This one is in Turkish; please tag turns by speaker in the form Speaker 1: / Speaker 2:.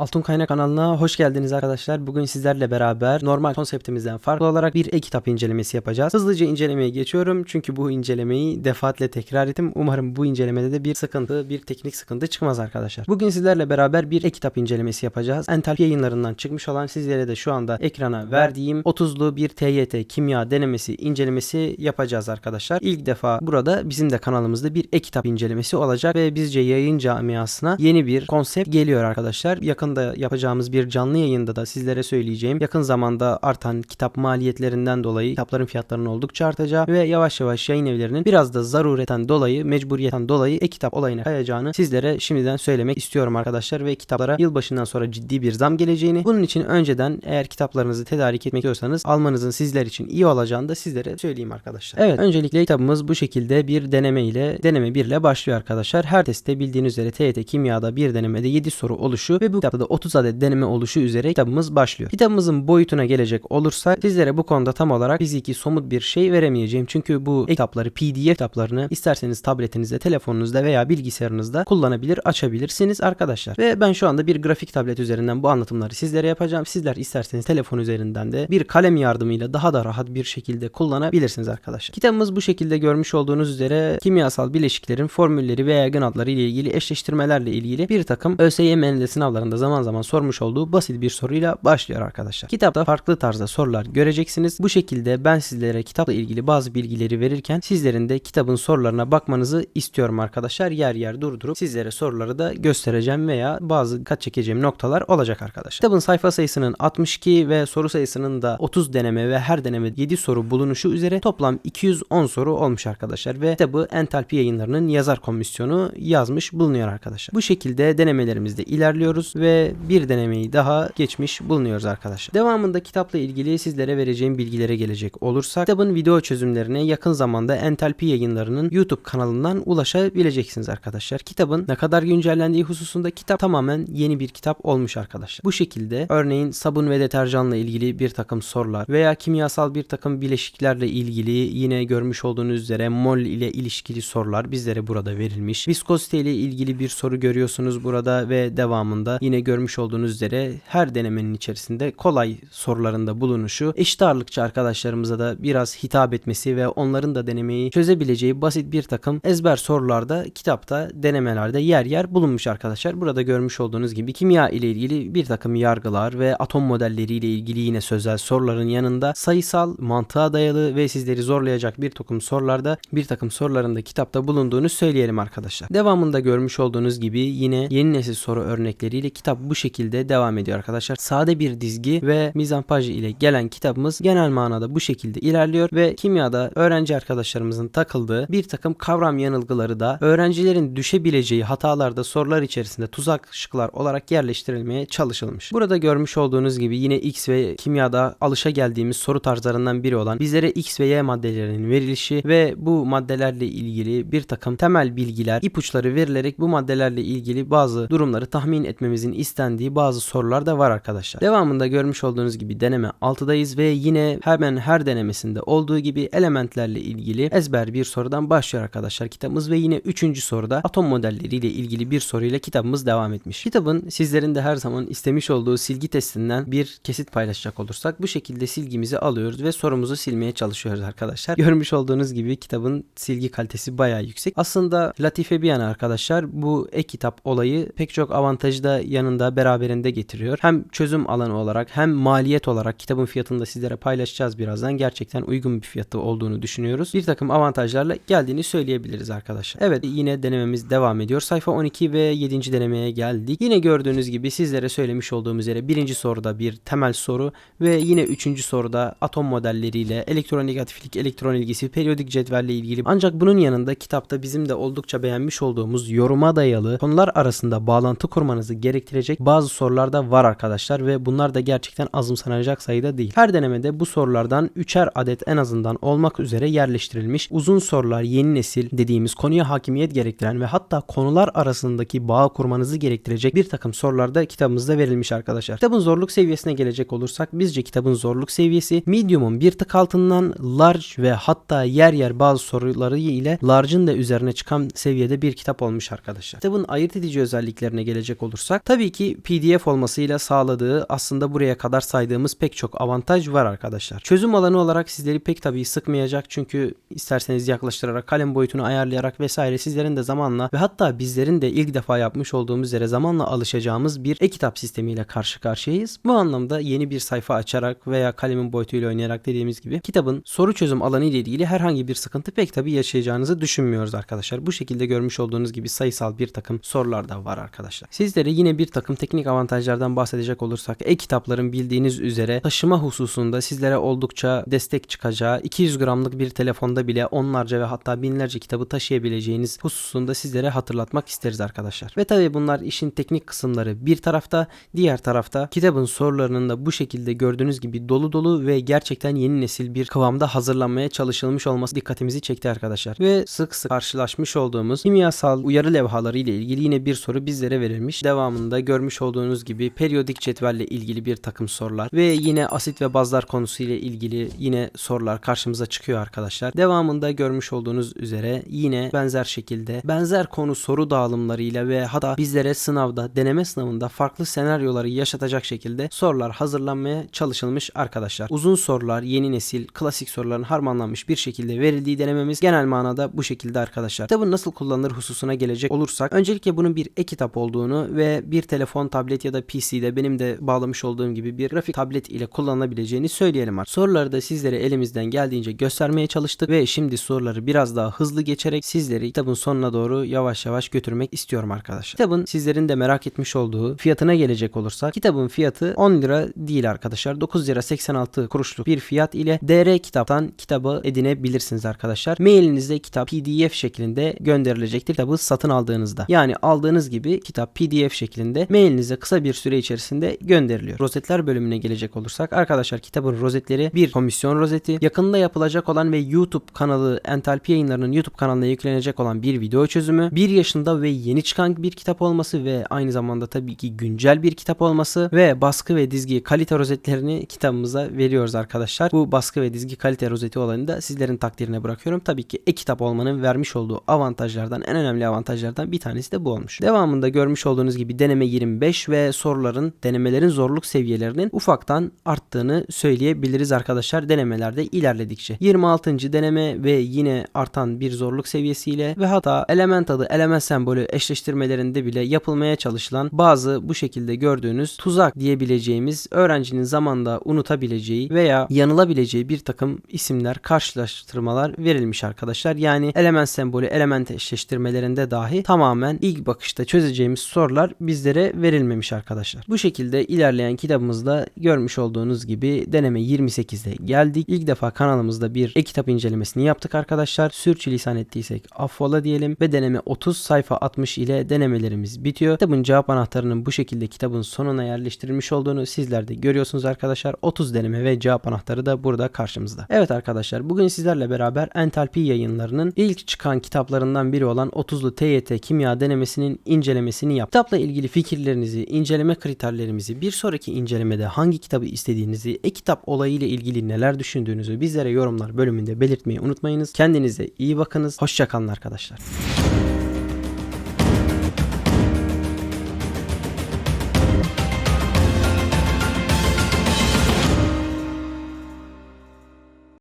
Speaker 1: Altın Kaynak kanalına hoş geldiniz arkadaşlar. Bugün sizlerle beraber normal konseptimizden farklı olarak bir e-kitap incelemesi yapacağız. Hızlıca incelemeye geçiyorum çünkü bu incelemeyi defaatle tekrar ettim. Umarım bu incelemede de bir sıkıntı, bir teknik sıkıntı çıkmaz arkadaşlar. Bugün sizlerle beraber bir e-kitap incelemesi yapacağız. Ental yayınlarından çıkmış olan sizlere de şu anda ekrana verdiğim 30'lu bir TYT kimya denemesi incelemesi yapacağız arkadaşlar. İlk defa burada bizim de kanalımızda bir e-kitap incelemesi olacak ve bizce yayın camiasına yeni bir konsept geliyor arkadaşlar. Yakında yapacağımız bir canlı yayında da sizlere söyleyeceğim. Yakın zamanda artan kitap maliyetlerinden dolayı kitapların fiyatlarının oldukça artacağı ve yavaş yavaş yayın evlerinin biraz da zarureten dolayı, mecburiyetten dolayı e-kitap olayına kayacağını sizlere şimdiden söylemek istiyorum arkadaşlar ve kitaplara yılbaşından sonra ciddi bir zam geleceğini. Bunun için önceden eğer kitaplarınızı tedarik etmek istiyorsanız almanızın sizler için iyi olacağını da sizlere söyleyeyim arkadaşlar. Evet öncelikle kitabımız bu şekilde bir deneme ile deneme 1 ile başlıyor arkadaşlar. Her testte bildiğiniz üzere TYT kimyada bir denemede 7 soru oluşu ve bu kitapta da 30 adet deneme oluşu üzere kitabımız başlıyor. Kitabımızın boyutuna gelecek olursa sizlere bu konuda tam olarak fiziki somut bir şey veremeyeceğim. Çünkü bu kitapları PDF kitaplarını isterseniz tabletinizde, telefonunuzda veya bilgisayarınızda kullanabilir, açabilirsiniz arkadaşlar. Ve ben şu anda bir grafik tablet üzerinden bu anlatımları sizlere yapacağım. Sizler isterseniz telefon üzerinden de bir kalem yardımıyla daha da rahat bir şekilde kullanabilirsiniz arkadaşlar. Kitabımız bu şekilde görmüş olduğunuz üzere kimyasal bileşiklerin formülleri ve yaygın adları ile ilgili eşleştirmelerle ilgili bir takım ÖSYM eninde sınavlarında zaman zaman sormuş olduğu basit bir soruyla başlıyor arkadaşlar. Kitapta farklı tarzda sorular göreceksiniz. Bu şekilde ben sizlere kitapla ilgili bazı bilgileri verirken sizlerin de kitabın sorularına bakmanızı istiyorum arkadaşlar. Yer yer durdurup sizlere soruları da göstereceğim veya bazı dikkat çekeceğim noktalar olacak arkadaşlar. Kitabın sayfa sayısının 62 ve soru sayısının da 30 deneme ve her deneme 7 soru bulunuşu üzere toplam 210 soru olmuş arkadaşlar ve kitabı Entalpi yayınlarının yazar komisyonu yazmış bulunuyor arkadaşlar. Bu şekilde denemelerimizde ilerliyoruz ve bir denemeyi daha geçmiş bulunuyoruz arkadaşlar. Devamında kitapla ilgili sizlere vereceğim bilgilere gelecek olursak kitabın video çözümlerine yakın zamanda Entalpi yayınlarının YouTube kanalından ulaşabileceksiniz arkadaşlar. Kitabın ne kadar güncellendiği hususunda kitap tamamen yeni bir kitap olmuş arkadaşlar. Bu şekilde örneğin sabun ve deterjanla ilgili bir takım sorular veya kimyasal bir takım bileşiklerle ilgili yine görmüş olduğunuz üzere mol ile ilişkili sorular bizlere burada verilmiş. Viskozite ile ilgili bir soru görüyorsunuz burada ve devamında yine görmüş olduğunuz üzere her denemenin içerisinde kolay sorularında bulunuşu eşit ağırlıkçı arkadaşlarımıza da biraz hitap etmesi ve onların da denemeyi çözebileceği basit bir takım ezber sorularda kitapta denemelerde yer yer bulunmuş arkadaşlar. Burada görmüş olduğunuz gibi kimya ile ilgili bir takım yargılar ve atom modelleri ile ilgili yine sözel soruların yanında sayısal mantığa dayalı ve sizleri zorlayacak bir takım sorularda bir takım soruların da kitapta bulunduğunu söyleyelim arkadaşlar. Devamında görmüş olduğunuz gibi yine yeni nesil soru örnekleriyle kitap bu şekilde devam ediyor arkadaşlar. Sade bir dizgi ve mizampaj ile gelen kitabımız genel manada bu şekilde ilerliyor ve kimyada öğrenci arkadaşlarımızın takıldığı bir takım kavram yanılgıları da öğrencilerin düşebileceği hatalarda sorular içerisinde tuzak şıklar olarak yerleştirilmeye çalışılmış. Burada görmüş olduğunuz gibi yine X ve kimyada alışa geldiğimiz soru tarzlarından biri olan bizlere X ve Y maddelerinin verilişi ve bu maddelerle ilgili bir takım temel bilgiler, ipuçları verilerek bu maddelerle ilgili bazı durumları tahmin etmemizin istendiği bazı sorular da var arkadaşlar. Devamında görmüş olduğunuz gibi deneme 6'dayız ve yine hemen her denemesinde olduğu gibi elementlerle ilgili ezber bir sorudan başlıyor arkadaşlar kitabımız ve yine 3. soruda atom modelleriyle ilgili bir soruyla kitabımız devam etmiş. Kitabın sizlerin de her zaman istemiş olduğu silgi testinden bir kesit paylaşacak olursak bu şekilde silgimizi alıyoruz ve sorumuzu silmeye çalışıyoruz arkadaşlar. Görmüş olduğunuz gibi kitabın silgi kalitesi bayağı yüksek. Aslında latife bir yana arkadaşlar bu e-kitap olayı pek çok avantajı da yanında beraberinde getiriyor. Hem çözüm alanı olarak hem maliyet olarak kitabın fiyatını da sizlere paylaşacağız birazdan. Gerçekten uygun bir fiyatı olduğunu düşünüyoruz. Bir takım avantajlarla geldiğini söyleyebiliriz arkadaşlar. Evet yine denememiz devam ediyor. Sayfa 12 ve 7. denemeye geldik. Yine gördüğünüz gibi sizlere söylemiş olduğum üzere birinci soruda bir temel soru ve yine üçüncü soruda atom modelleriyle elektronegatiflik, elektron ilgisi, periyodik cetvelle ilgili. Ancak bunun yanında kitapta bizim de oldukça beğenmiş olduğumuz yoruma dayalı konular arasında bağlantı kurmanızı gerektirecek bazı sorular da var arkadaşlar ve bunlar da gerçekten azımsanacak sayıda değil. Her denemede bu sorulardan üçer adet en azından olmak üzere yerleştirilmiş uzun sorular yeni nesil dediğimiz konuya hakimiyet gerektiren ve hatta konular arasındaki bağ kurmanızı gerektirecek bir takım sorular da kitabımızda verilmiş arkadaşlar. Kitabın zorluk seviyesine gelecek olursak bizce kitabın zorluk seviyesi medium'un bir tık altından large ve hatta yer yer bazı soruları ile large'ın da üzerine çıkan seviyede bir kitap olmuş arkadaşlar. Kitabın ayırt edici özelliklerine gelecek olursak tabii Tabii ki PDF olmasıyla sağladığı aslında buraya kadar saydığımız pek çok avantaj var arkadaşlar. Çözüm alanı olarak sizleri pek tabii sıkmayacak çünkü isterseniz yaklaştırarak kalem boyutunu ayarlayarak vesaire sizlerin de zamanla ve hatta bizlerin de ilk defa yapmış olduğumuz üzere zamanla alışacağımız bir e-kitap sistemiyle karşı karşıyayız. Bu anlamda yeni bir sayfa açarak veya kalemin boyutuyla oynayarak dediğimiz gibi kitabın soru çözüm alanı ile ilgili herhangi bir sıkıntı pek tabii yaşayacağınızı düşünmüyoruz arkadaşlar. Bu şekilde görmüş olduğunuz gibi sayısal bir takım sorular da var arkadaşlar. Sizlere yine bir takım teknik avantajlardan bahsedecek olursak e-kitapların bildiğiniz üzere taşıma hususunda sizlere oldukça destek çıkacağı 200 gramlık bir telefonda bile onlarca ve hatta binlerce kitabı taşıyabileceğiniz hususunda sizlere hatırlatmak isteriz arkadaşlar. Ve tabii bunlar işin teknik kısımları bir tarafta diğer tarafta kitabın sorularının da bu şekilde gördüğünüz gibi dolu dolu ve gerçekten yeni nesil bir kıvamda hazırlanmaya çalışılmış olması dikkatimizi çekti arkadaşlar. Ve sık sık karşılaşmış olduğumuz kimyasal uyarı levhaları ile ilgili yine bir soru bizlere verilmiş. Devamında görmüş olduğunuz gibi periyodik cetvelle ilgili bir takım sorular ve yine asit ve bazlar konusu ile ilgili yine sorular karşımıza çıkıyor arkadaşlar. Devamında görmüş olduğunuz üzere yine benzer şekilde benzer konu soru dağılımlarıyla ve hatta bizlere sınavda deneme sınavında farklı senaryoları yaşatacak şekilde sorular hazırlanmaya çalışılmış arkadaşlar. Uzun sorular, yeni nesil, klasik soruların harmanlanmış bir şekilde verildiği denememiz genel manada bu şekilde arkadaşlar. Kitabın nasıl kullanılır hususuna gelecek olursak öncelikle bunun bir e-kitap olduğunu ve bir telefon, tablet ya da PC'de benim de bağlamış olduğum gibi bir grafik tablet ile kullanılabileceğini söyleyelim artık. Soruları da sizlere elimizden geldiğince göstermeye çalıştık ve şimdi soruları biraz daha hızlı geçerek sizleri kitabın sonuna doğru yavaş yavaş götürmek istiyorum arkadaşlar. Kitabın sizlerin de merak etmiş olduğu fiyatına gelecek olursak kitabın fiyatı 10 lira değil arkadaşlar. 9 lira 86 kuruşluk bir fiyat ile DR kitaptan kitabı edinebilirsiniz arkadaşlar. Mailinizde kitap PDF şeklinde gönderilecektir kitabı satın aldığınızda. Yani aldığınız gibi kitap PDF şeklinde mailinize kısa bir süre içerisinde gönderiliyor. Rozetler bölümüne gelecek olursak arkadaşlar kitabın rozetleri bir komisyon rozeti, yakında yapılacak olan ve YouTube kanalı Entalpi Yayınları'nın YouTube kanalına yüklenecek olan bir video çözümü, 1 yaşında ve yeni çıkan bir kitap olması ve aynı zamanda tabii ki güncel bir kitap olması ve baskı ve dizgi kalite rozetlerini kitabımıza veriyoruz arkadaşlar. Bu baskı ve dizgi kalite rozeti olanı da sizlerin takdirine bırakıyorum. Tabii ki e-kitap olmanın vermiş olduğu avantajlardan en önemli avantajlardan bir tanesi de bu olmuş. Devamında görmüş olduğunuz gibi deneme 25 ve soruların denemelerin zorluk seviyelerinin ufaktan arttığını söyleyebiliriz arkadaşlar denemelerde ilerledikçe. 26. deneme ve yine artan bir zorluk seviyesiyle ve hatta element adı element sembolü eşleştirmelerinde bile yapılmaya çalışılan bazı bu şekilde gördüğünüz tuzak diyebileceğimiz öğrencinin zamanda unutabileceği veya yanılabileceği bir takım isimler karşılaştırmalar verilmiş arkadaşlar. Yani element sembolü element eşleştirmelerinde dahi tamamen ilk bakışta çözeceğimiz sorular bizlere verilmemiş arkadaşlar. Bu şekilde ilerleyen kitabımızda görmüş olduğunuz gibi deneme 28'de geldik. İlk defa kanalımızda bir e-kitap incelemesini yaptık arkadaşlar. Sürçülisan ettiysek affola diyelim ve deneme 30 sayfa 60 ile denemelerimiz bitiyor. Kitabın cevap anahtarının bu şekilde kitabın sonuna yerleştirilmiş olduğunu sizler de görüyorsunuz arkadaşlar. 30 deneme ve cevap anahtarı da burada karşımızda. Evet arkadaşlar bugün sizlerle beraber Entalpi yayınlarının ilk çıkan kitaplarından biri olan 30'lu TYT kimya denemesinin incelemesini yaptık. Kitapla ilgili fikirlerinizi, inceleme kriterlerimizi, bir sonraki incelemede hangi kitabı istediğinizi, e-kitap olayı ile ilgili neler düşündüğünüzü bizlere yorumlar bölümünde belirtmeyi unutmayınız. Kendinize iyi bakınız. Hoşçakalın arkadaşlar.